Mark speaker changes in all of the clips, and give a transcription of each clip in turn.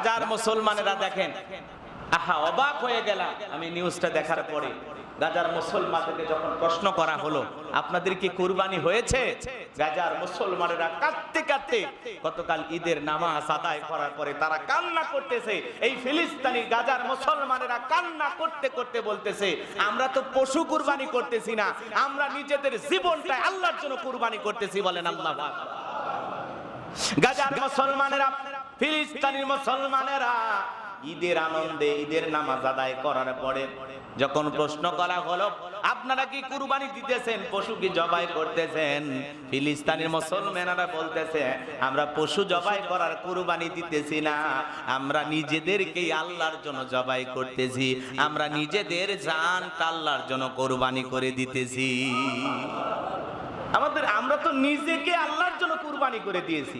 Speaker 1: গাজার মুসলমানেরা দেখেন। আহা, অবাক হয়ে গেলাম। আমি নিউজটা দেখার পরে গাজার মুসলমানদেরকে যখন প্রশ্ন করা হলো, আপনাদের কি কুরবানি হয়েছে? গাজার মুসলমানেরা কাঁদতে কাঁদতে গতকাল ঈদের নামাজ আদায় করার পরে তারা কান্না করতেছে। এই ফিলিস্তিনি গাজার মুসলমানেরা কান্না করতে করতে বলতেছে, আমরা তো পশু কুরবানি করতেছি না, আমরা নিজেদের জীবনটা আল্লাহর জন্য কুরবানি করতেছি, বলেন আল্লাহ। গাজার মুসলমানেরা ফিলিস্তিনের মুসলমানেরা ঈদের আনন্দে ঈদের নামাজ আদায় করার পরে যখন প্রশ্ন করা হলো, আপনারা কি কুরবানি দিতেছেন? পশু কি জবাই করতেছেন? ফিলিস্তিনের মুসলমানেরা বলতেছে, আমরা পশু জবাই করার কুরবানি দিতেছি না। আমরা নিজেদেরকেই আল্লাহর জন্য জবাই করতেছি। আমরা নিজেদের জানটা আল্লাহর জন্য কোরবানি করে দিতেছি। আমাদের আমরা তো নিজেকে আল্লাহর জন্য কুরবানি করে দিয়েছি।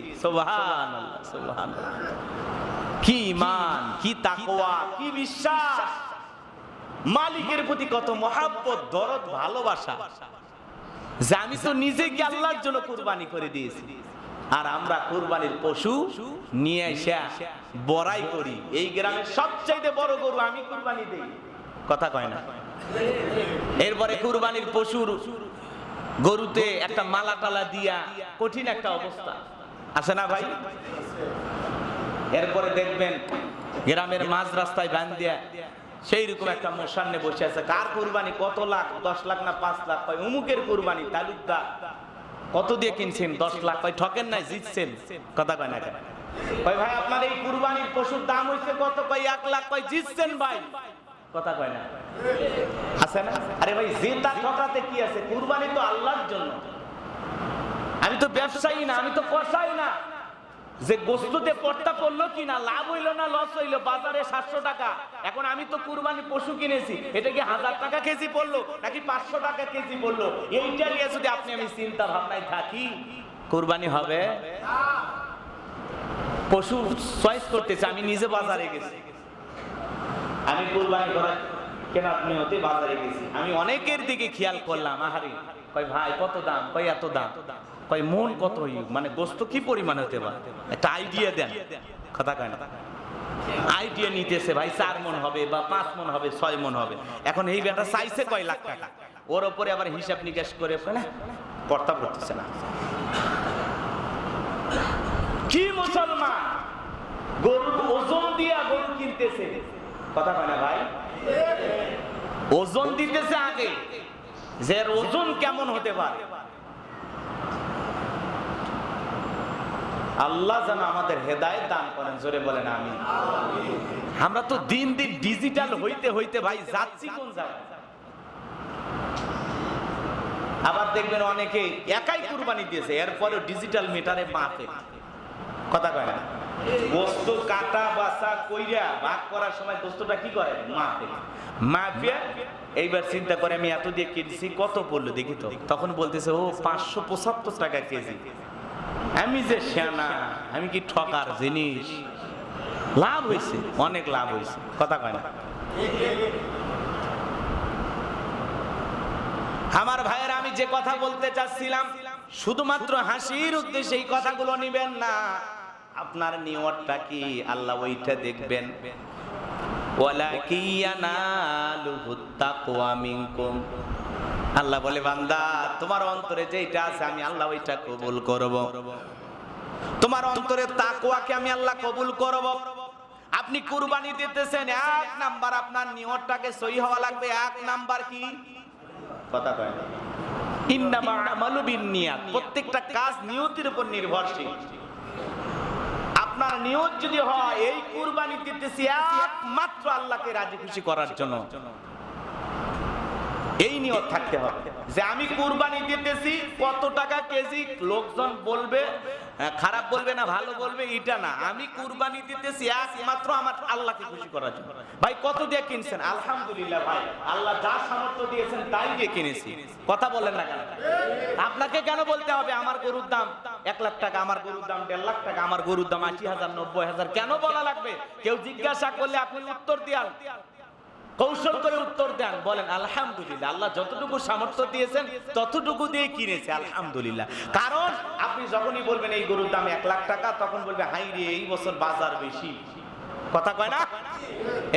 Speaker 1: কি ইমান কি তাকওয়া কি বিশ্বাস? মালিকের প্রতি কত মহাব্বত দরদ ভালোবাসা। যে আমি তো নিজেকে আল্লাহর জন্য কুরবানি করে দিয়েছি। আর আমরা কুরবানির পশু নিয়ে এসে বড়াই করি। এই গ্রামের সবচাইতে বড় গরু আমি কুরবানি দেই। কথা কয় না? এরপরে কুরবানির পশুর গরুতে একটা মালা টালা দিয়া কঠিন একটা অবস্থা। আছে না ভাই? এরপরে দেখবেন গ্রামের মাঝ রাস্তায় ভ্যান দিয়া সেই রকম একটা মোসান্নে বসে আছে। কার কোরবানি? কত লাখ? দশ লাখ না পাঁচ লাখ? কয়, উমুকের কুরবানি, তালুকদার। কত দিয়ে কিনছেন? দশ লাখ? কয়, ঠকেন নাই, জিতছেন। কথা কয় না কেন? ভাই, আপনার এই কুরবানির পশুর দাম হইছে কত? কয়, এক লাখ। কয়, জিতছেন ভাই। কথা কয় না? আছে না? আরে ভাই জেতা ঠকাতে কি আছে? কুরবানি তো আল্লাহর জন্য। আমি তো ব্যবসায়ী না, আমি তো কষাই না। যে গোস্তুতে পড়ল কি না, লাভ হইল না লস হইল, বাজারে সাতশো টাকা। এখন আমি তো কুরবানি পশু কিনেছি। এটা কি হাজার টাকা কেজি পড়ল, নাকি পাঁচশো টাকা কেজি পড়ল? এইটা নিয়ে যদি আপনি, আমি চিন্তা ভাবনায় থাকি, কুরবানি হবে? পশু চয়েস করতেছে, আমি নিজে বাজারে গেছি। আমি কুরবানি করার কেনার নিয়তে বাজারে গেছি। আমি অনেকের দিকে খেয়াল করলাম, আহারে, কয় ভাই, কত দাম, কয় এত দাম, কয় মন কত মানে গোস্ত কি পরিমাণ হতে পারে? একটা আইডিয়া দেন। কথা কয় না? আইডিয়া নিতেছে, ভাই, চার মন হবে বা পাঁচ মন হবে, ছয় মন হবে। এখন এই বেটা চাইছে কয় লাখ টাকা? ওর ওপরে আবার হিসাব নিকাশ করে ফেলে কর্তা পড়তেছে না। কি মুসলমান? গরুর ওজন দিয়া গরু কিনতেছে। কথা কয় না ভাই? ওজন দিতেছে আগে, যে ওজন কেমন হতে পারে? আল্লাহ যেন আমাদের হেদায়েত দান করেন, জোরে বলেন আমি আমরা তো দিন দিন ডিজিটাল হইতে হইতে ভাই যাচ্ছি কোন জায়গায়? আবার দেখবেন অনেকে একাই কুরবানি দিয়েছে এরপরে ডিজিটাল মিটারে মাপে। কথা কয় না? গোস্ত, কাটা বাসা কইরা ভাগ করার সময় গোস্তটা কি করে? মাপে মাপিয়া এইবার চিন্তা করে আমি এত দিয়ে কিনছি, কত পড়ল দেখি তো। তখন বলতেছে, ও, পাঁচশো পঁচাত্তর টাকা কেজি। আমি যে সেনা আমি কি ঠকার জিনিস? লাভ হয়েছে অনেক লাভ হয়েছে কথা কয় না। আমার ভাইয়ের, আমি যে কথা বলতে চাচ্ছিলাম, শুধুমাত্র হাসির উদ্দেশ্যে এই কথাগুলো নিবেন না। আপনার নিয়তটা কি আল্লাহ ওইটা দেখবেন? আল্লাহ বলে, বান্দা, তোমার অন্তরে যেটা আছে আমি আল্লাহ ওইটা কবুল করব। তোমার অন্তরে তাকওয়াকে আমি আল্লাহ কবুল করব। আপনি কুরবানি দিতেছেন, এক নাম্বার আপনার নিয়তটাকে সহি হওয়া লাগবে। এক নাম্বার কি? কথা কয় প্রত্যেকটা কাজ নিয়তির উপর নির্ভরশীল। নিয়ত যদি হয় এই কুরবানি দিতেছি একমাত্র আল্লাহকে রাজি খুশি করার জন্য। এই নিয়ত থাকতে হবে। যে আমি কুরবানি দিতেছি, কত টাকা কেজি? লোকজন বলবে খারাপ বলবে না, ভালো বলবে, এটা না। আমি কুরবানি দিতেছি একমাত্র আমার আল্লাহকে খুশি করার জন্য। ভাই, কত দিয়ে কিনছেন? আলহামদুলিল্লাহ ভাই, আল্লাহ যা সামর্থ্য দিয়েছেন, তাই দিয়ে কিনেছি। কথা বলেন না কেন? আপনাকে কেন বলতে হবে, আমার গরুর দাম এক লাখ টাকা, আমার গরুর দাম দেড় লাখ টাকা, আমার গরুর দাম আশি হাজার, নব্বই হাজার? কেন বলা লাগবে? কেউ জিজ্ঞাসা করলে আপনি উত্তর দিয়াল। কৌশল করে উত্তর দেন, বলেন, আলহামদুলিল্লাহ, আল্লাহ যতটুকু সামর্থ্য দিয়েছেন, ততটুকু দিয়ে কিনেছে আলহামদুলিল্লাহ। কারণ আপনি যখনই বলবেন এই গরুর দাম এক লাখ টাকা, তখন বলবে, হাই রে, এই বছর বাজার বেশি। কথা কয় না?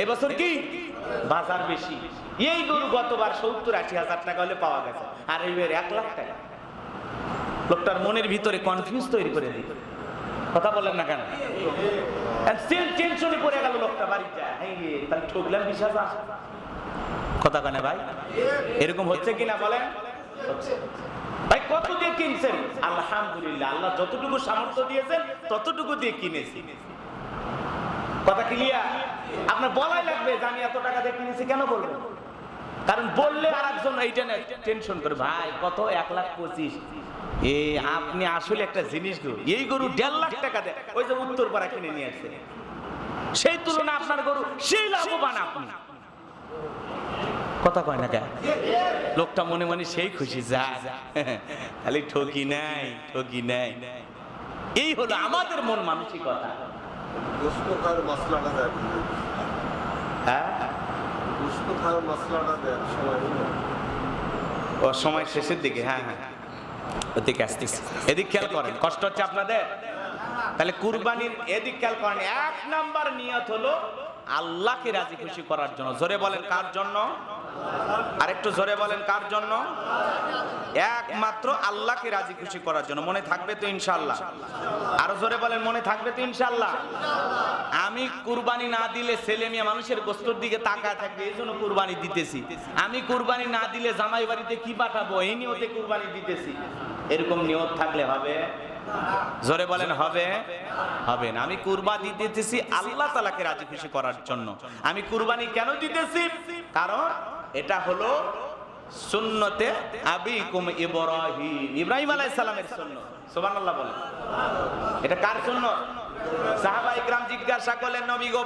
Speaker 1: এই বছর কি? বাজার বেশি। এই গরু গতবার সত্তর আশি হাজার টাকা হলে পাওয়া গেছে, আর এইবার এক লাখ টাকা। লোকটার মনের ভিতরে কনফিউজ তৈরি করে দিই। কথা বলেন না কেন? কথা ভাই? এরকম হচ্ছে কিনা বলেন। ভাই, কত দিয়ে কিনছেন? আল্লাহ যতটুকু দিয়েছেন, ততটুকু দিয়ে কিনেছি। কথা আপনার বলাই লাগবে যে আমি এত টাকা দিয়ে কিনেছি, কেন বলবেন কারণ বললে আর একজন এইটা না টেনশন করে ভাই কত এক লাখ পঁচিশ। এ আপনি আসলে একটা জিনিস গরু এই গরু দেড় লাখ টাকা দেয় ওই যে উত্তর পাড়া কিনে নিয়ে আসছে। সেই তুলনা আপনার গরু সেই লাভবান আপনি। কথা কয় না কেন লোকটা মনে মনে সেই খুশি যা খালি ঠকি নাই ঠকি নাই। এই হলো আমাদের মন মানসিকতা। হ্যাঁ? ও, সময় শেষের দিকে হ্যাঁ হ্যাঁ। এদিক খেয়াল করেন, কষ্ট হচ্ছে আপনাদের? তাহলে কুরবানির এদিক খেয়াল করেন, এক নাম্বার নিয়ত হলো আল্লাহকে রাজি খুশি করার জন্য। জোরে বলেন কার জন্য? আরেকটু জোরে বলেন কার জন্য? একমাত্র আল্লাহকে রাজি খুশি করার জন্য। মনে থাকবে তো ইনশাল্লাহ আরও জোরে বলেন, মনে থাকবে তো ইনশাল্লাহ আমি কুরবানি না দিলে ছেলে মেয়ে মানুষের গোস্তর দিকে তাকায় থাকবে এই জন্য কুরবানি দিতেছি। আমি কুরবানি না দিলে জামাই বাড়িতে কি পাঠাবো? এই নিয়তে কুরবানি দিতেছি। এরকম নিয়ত থাকলে হবে? জোরে বলেন, হবে? হবে না। আমি কুরবানি দিতেছি আল্লাহ তালাকে রাজি খুশি করার জন্য। আমি কুরবানি কেন দিতেছি? কারণ এটা হলো সুন্নতে আবিকুম ইব্রাহিম। ইব্রাহিম আলাইহিস সালামের সুন্নত। সুবহানাল্লাহ বলেন। এটা কার সুন্নত? সাহাবা ইকরাম জিজ্ঞাসা করলেন, নবী গো,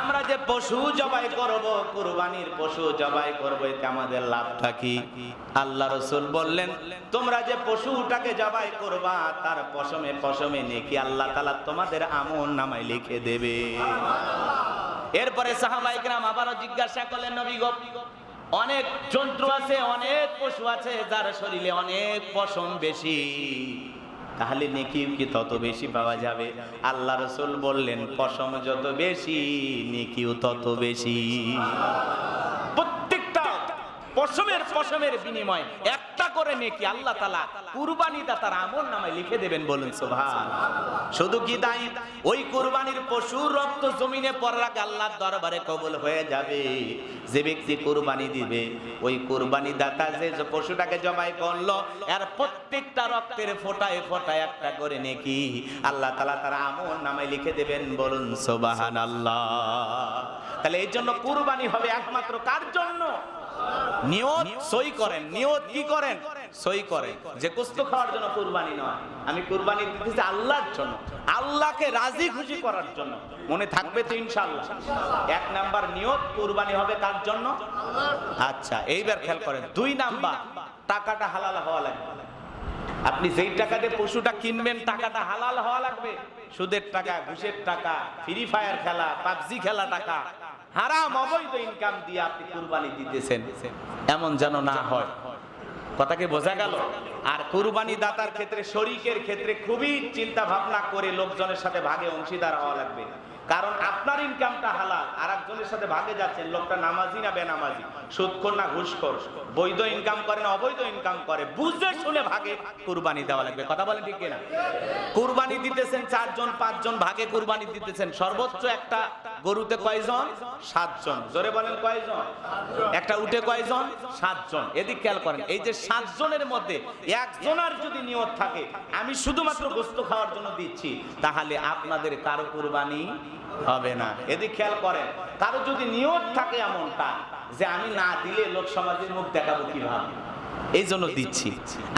Speaker 1: আমরা যে পশু জবাই করব, কুরবানির পশু জবাই করব, এতে আমাদের লাভটা কি? আল্লাহ রসুল বললেন, তোমরা যে পশুটাকে জবাই করবা, তার পশমে পশমে নেকি আল্লাহ তালা তোমাদের আমল নামায় লিখে দেবে। এরপরে সাহাবাইকরাম আবারও জিজ্ঞাসা করলেন, নবী গো, অনেক জন্তু আছে, অনেক পশু আছে, যার শরীরে অনেক পশম বেশি। তাহলে নেকি কি তত বেশি পাওয়া যাবে? আল্লাহ রসুল বললেন, পশম যত বেশি, নেকিও তত বেশি। পশমের পশমের বিনিময় একটা করে নেকি আল্লাহ তালা কুরবানিটা তার আমল নামায় লিখে দেবেন বলুন সুভান শুধু কি তাই? ওই কুরবানির পশুর রক্ত জমিনে পড়ার আগে দরবারে কবুল হয়ে যাবে। যে ব্যক্তি কুরবানি দিবে, ওই কুরবানি দাতা যে পশুটাকে জবাই করল, এর প্রত্যেকটা রক্তের ফোটায় ফোটায় একটা করে নেকি আল্লাহ তালা তার আমল নামায় লিখে দেবেন বলুন সোবাহান আল্লাহ তাহলে এই জন্য কুরবানি হবে একমাত্র কার জন্য? নিয়ত সই করেন। নিয়ত কি করেন? সই করেন। যে গোস্ত খাওয়ার জন্য কুরবানি নয়। আমি কুরবানি দিতেছি আল্লাহর জন্য। আল্লাহকে রাজি খুশি করার জন্য। মনে থাকবে তো ইনশাআল্লাহ। এক নাম্বার নিয়ত কুরবানি হবে কার জন্য? আচ্ছা এইবার খেয়াল করেন। দুই নাম্বার, টাকাটা হালাল হওয়া লাগবে। আপনি যেই টাকা দিয়ে পশুটা কিনবেন, টাকাটা হালাল হওয়া লাগবে। সুদের টাকা, ঘুষের টাকা ফ্রি ফায়ার খেলা, পাবজি খেলা টাকা হারাম, অবৈধ ইনকাম দিয়ে আপনি কুরবানি দিতেছেন। এমন যেন না হয়। কথাকে বোঝা গেল? আর কুরবানি দাতার ক্ষেত্রে, শরিকের ক্ষেত্রে খুবই চিন্তা ভাবনা করে লোকজনের সাথে ভাগে অংশীদার হওয়া লাগবে। কারণ আপনার ইনকামটা হালাল আর একজনের সাথে ভাগে যাচ্ছেন, লোকটা নামাজি না বেনামাজি? সুদখোর না ঘুষখোর? বৈধ ইনকাম করে না অবৈধ ইনকাম করে? বুঝে শুনে ভাগে কুরবানি দেওয়া লাগবে। কথা বলেন ঠিক কিনা? কুরবানি দিতেছেন চারজন, পাঁচজন, ভাগে কুরবানি দিতেছেন। সর্বোচ্চ একটা গরুতে কয়জন? সাতজন। জোরে বলেন কয়জন? একটা উঠে কয়জন? সাতজন। এদিক খেয়াল করেন, এই যে সাতজনের মধ্যে একজনের যদি নিয়ত থাকে, আমি শুধুমাত্র গোস্ত খাওয়ার জন্য দিচ্ছি, তাহলে আপনাদের কারও কুরবানি? হবে না। এদিক খেয়াল করেন কারও যদি নিয়ত থাকে এমনটা যে আমি না দিলে লোক সমাজের মুখ দেখাবো কীভাবে? এই জন্য দিচ্ছি।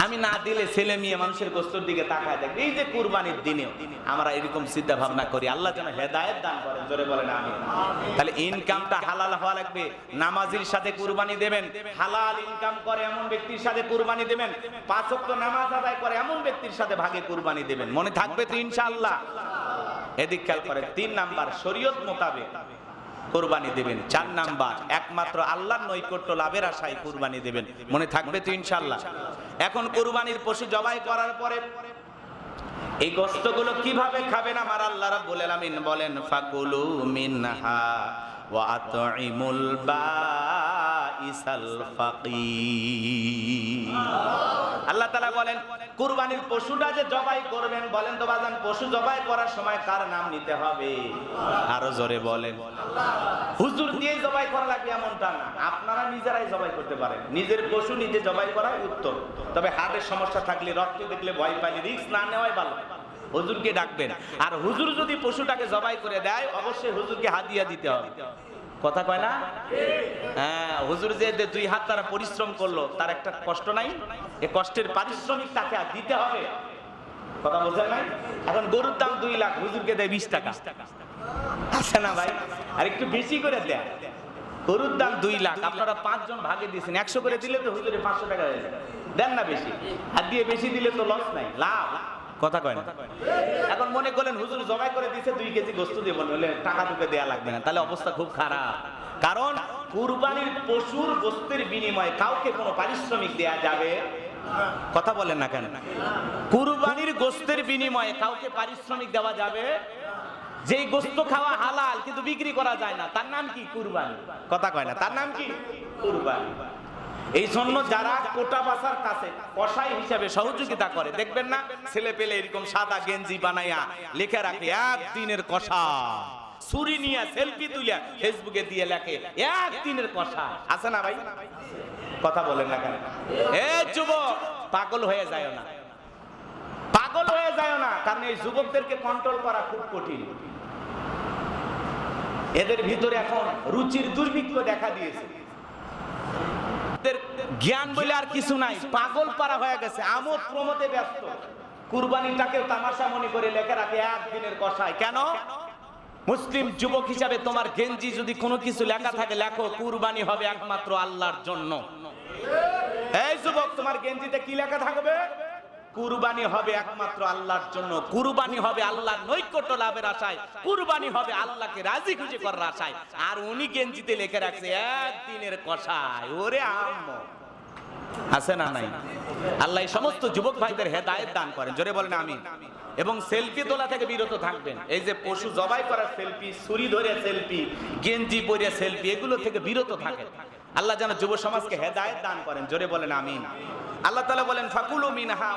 Speaker 1: আমি না দিলে ছেলে মেয়ে মানুষের গোস্তর দিকে তাকায় দেখবে এই যে কুরবানির দিনে আমরা এরকম চিন্তা ভাবনা করি আল্লাহ যেন হেদায়েত দান করেন জোরে বলেন আমি তাহলে ইনকামটা হালাল হওয়া লাগবে নামাজির সাথে কুরবানি দেবেন হালাল ইনকাম করে এমন ব্যক্তির সাথে কুরবানি দেবেন পাঁচ ওয়াক্ত নামাজ আদায় করে এমন ব্যক্তির সাথে ভাগে কুরবানি দেবেন মনে থাকবে তো ইনশাআল্লাহ। এদিক খেয়াল করে, তিন নাম্বার শরীয়ত মোতাবেক কোরবানি দেবেন। চার নাম্বার, একমাত্র আল্লাহর নৈকট্য লাভের আশায় কোরবানি দেবেন। মনে থাকবে তো ইনশাল্লাহ এখন কোরবানির পশু জবাই করার পরে এই গোস্তগুলো কীভাবে খাবেন আমার আল্লাহ রাব্বুল আলামিন বলেন, ফাকুলু মিনহা ওয়া আতইমুল বাইসাল ফাকির। আল্লাহ তাআলা বলেন, কুরবানির পশুটা যে জবাই করবেন বলেন তো বাজান, পশু জবাই করার সময় কার নাম নিতে হবে? আরও জোরে বলেন। হুজুর দিয়ে জবাই করা লাগবে এমনটা না। আপনারা নিজেরাই জবাই করতে পারেন। নিজের পশু নিজে জবাই করা উত্তম। তবে হার্টের সমস্যা থাকলে, রক্ত দেখলে ভয় পাইলে রিস্ক না নেওয়াই ভালো। হুজুরকে ডাকবেন। আর হুজুর যদি পশুটাকে জবাই করে দেয়, অবশ্যই হুজুরকে হাদিয়া দিতে হবে। কথা কয় না? হ্যাঁ হুজুর যে দুই হাত তারা পরিশ্রম করল, তার একটা কষ্ট নাই? এ কষ্টের পারিশ্রমিক তাকে আর দিতে হবে। কথা বলছেন নাই এখন গরুর দাম দুই লাখ, হুজুরকে দেয় বিশ টাকা। আছে না ভাই? আর একটু বেশি করে দেয়। গরুর দাম দুই লাখ, আপনারা পাঁচজন ভাগে দিয়েছেন। একশো করে দিলে তো হুজুরে পাঁচশো টাকা হয়ে যায়। দেন না বেশি। আর দিয়ে বেশি দিলে তো লস নাই। লাভ। কথা কয় না। এখন মনে করলেন, হুজুর জবাই করে দিয়েছে দুই কেজি গোস্ত দিয়ে বলে টাকা তোকে দেয়া লাগবে না। তাহলে অবস্থা খুব খারাপ। কারণ কুরবানির পশুর গোস্তের বিনিময়ে কাউকে কোনো পারিশ্রমিক দেয়া যাবে? কথা বলেন না কেন? কুরবানির গোস্তের বিনিময়ে কাউকে পারিশ্রমিক দেওয়া যাবে? যেই গোস্ত খাওয়া হালাল, কিন্তু বিক্রি করা যায় না, তার নাম কি? কুরবানি। কথা কয় না। তার নাম কি? কুরবানি। এই জন্য যারা কোটা বাসার কাছে কসাই হিসাবে সহযোগিতা করে, দেখবেন না? ছেলে পেলে এরকম সাদা গেঞ্জি বানাইয়া লিখে রাখে, একদিনের কষা। ছুরি নিয়ে সেলফি তুলিয়া ফেসবুকে দিয়ে লেখে, একদিনের কষা। আছে না ভাই? কথা বলেন না কেন? এ যুবক, পাগল হয়ে যায় না। পাগল হয়ে যায় না, কারণ এই যুবকদেরকে কন্ট্রোল করা খুব কঠিন। এদের ভিতরে এখন রুচির দুর্ভিক্ষ দেখা দিয়েছে। এদের জ্ঞান বলে আর কিছু নাই, পাগল পারা হয়ে গেছে, আমোদ প্রমোদে ব্যস্ত। কুরবানিটাকে তামাশা মনে করে লেখে রাখে, একদিনের কষায়। কেন? মুসলিম যুবক হিসাবে তোমার গেঞ্জি যদি কোনো কিছু লেখা থাকে, লেখো, কুরবানি হবে একমাত্র আল্লাহর জন্য। এই যুবক, তোমার গেঞ্জিতে কি লেখা থাকবে? কুরবানি হবে একমাত্র আল্লাহর জন্য। কুরবানি হবে আল্লাহর নৈকট্য লাভের আশায়। কুরবানি হবে আল্লাহকে রাজি খুশি করার আশায়। আর উনি গেঞ্জিতে লিখে রাখছে, একদিনের কষায়। ওরে আম্ম। আছে না নাই? আল্লাহ সমস্ত যুবক ভাইদের হেদায়েত দান করেন। জোরে বলেন আমি এবং সেলফি তোলা থেকে বিরত থাকবেন। এই যে পশু জবাই করার সেলফি, ছুরি ধরে সেলফি, গেঞ্জি পরে সেলফি, এগুলো থেকে বিরত থাকেন। আল্লাহ যেন যুব সমাজকে হেদায়েত দান করেন। জোরে বলেন আমিন। আল্লাহ তালা বলেন, ফাকুলু মিনহা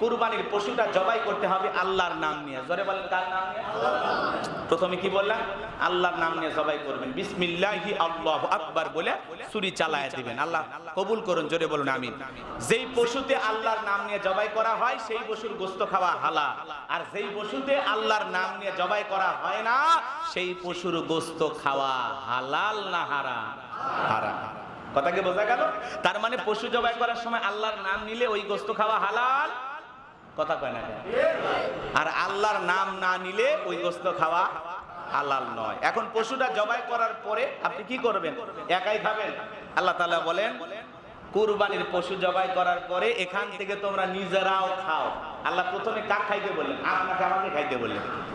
Speaker 1: কুরবানির পশুটা জবাই করতে হবে আল্লাহর নাম নিয়ে। জোরে বলেন, কার নাম প্রথমে কি বললাম? আল্লাহর নাম নিয়ে জবাই করবেন। বিসমিল্লাহি আল্লাহু আকবার বলে ছুরি চালায় দিবেন। আল্লাহ কবুল করুন, জোরে বলুন আমি যেই পশুতে আল্লাহর নাম নিয়ে জবাই করা হয়, সেই পশুর গোস্ত খাওয়া হালা আর যেই পশুতে আল্লাহর নাম নিয়ে জবাই করা হয় না, সেই পশুর গোস্ত খাওয়া হালাল না হারা হারাম। কথা কি বোঝা গেল? তার মানে পশু জবাই করার সময় আল্লাহর নাম নিলে ওই গোস্ত খাওয়া হালাল? কথা কয় না আর আল্লাহর নাম না নিলে ওই গোস্ত খাওয়া হালাল নয়। এখন পশুটা জবাই করার পরে আপনি কি করবেন? একাই খাবেন? আল্লাহ তাআলা বলেন, কুরবানির পশু জবাই করার পরে এখান থেকে তোমরা নিজেরাও খাও। আল্লাহ প্রথমে কাক খাইতে বললেন? আপনাকে আমাকে খাইতে বললেন।